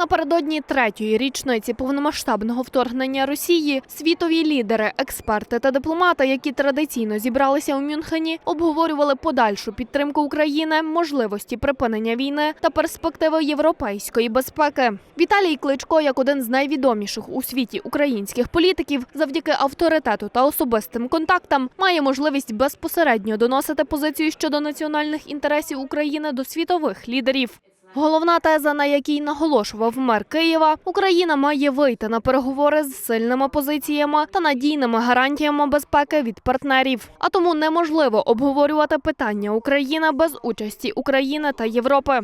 Напередодні третьої річниці повномасштабного вторгнення Росії світові лідери, експерти та дипломати, які традиційно зібралися у Мюнхені, обговорювали подальшу підтримку України, можливості припинення війни та перспективи європейської безпеки. Віталій Кличко, як один з найвідоміших у світі українських політиків, завдяки авторитету та особистим контактам, має можливість безпосередньо доносити позицію щодо національних інтересів України до світових лідерів. Головна теза, на якій наголошував мер Києва, Україна має вийти на переговори з сильними позиціями та надійними гарантіями безпеки від партнерів. А тому неможливо обговорювати питання України без участі України та Європи.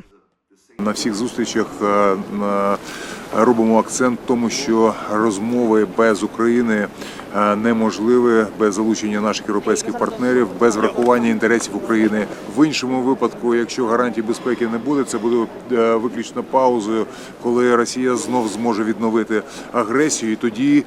На всіх зустрічах е, е, робимо акцент в тому, що розмови без України е, неможливі без залучення наших європейських партнерів, без врахування інтересів України. В іншому випадку, якщо гарантій безпеки не буде, це буде виключно паузою, коли Росія знов зможе відновити агресію. І тоді,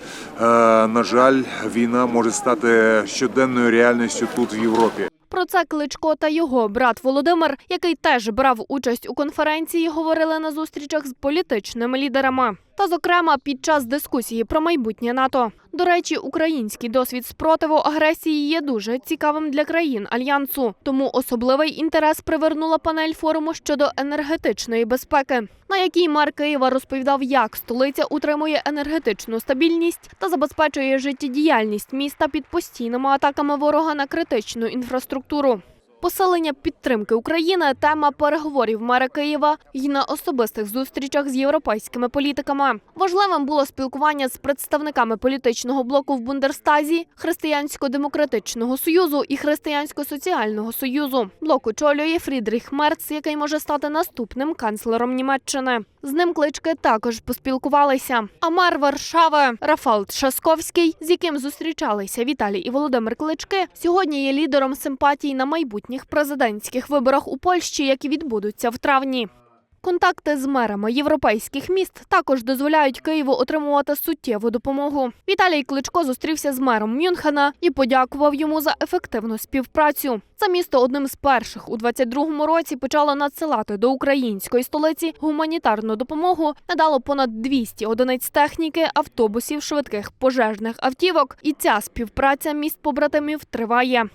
на жаль, війна може стати щоденною реальністю тут в Європі. Про це Кличко та його брат Володимир, який теж брав участь у конференції, говорили на зустрічах з політичними лідерами. Та, зокрема, під час дискусії про майбутнє НАТО. До речі, український досвід спротиву агресії є дуже цікавим для країн альянсу. Тому особливий інтерес привернула панель форуму щодо енергетичної безпеки, на якій мер Києва розповідав, як столиця утримує енергетичну стабільність та забезпечує життєдіяльність міста під постійними атаками ворога на критичну інфраструктуру. Посилення підтримки України тема переговорів мера Києва і на особистих зустрічах з європейськими політиками. Важливим було спілкування з представниками політичного блоку в Бундерстазі, Християнсько-демократичного союзу і Християнсько-соціального союзу. Блок очолює Фрідріх Мерц, який може стати наступним канцлером Німеччини. З ним клички також поспілкувалися. А мер Варшави Рафал Тшасковський, з яким зустрічалися Віталій і Володимир Клички, сьогодні є лідером симпатій на майбутніх президентських виборах у Польщі, які відбудуться в травні. Контакти з мерами європейських міст також дозволяють Києву отримувати суттєву допомогу. Віталій Кличко зустрівся з мером Мюнхена і подякував йому за ефективну співпрацю. Це місто одним з перших у 22-му році почало надсилати до української столиці гуманітарну допомогу. Надало понад 200 одиниць техніки, автобусів, швидких пожежних автівок. І ця співпраця міст побратимів триває.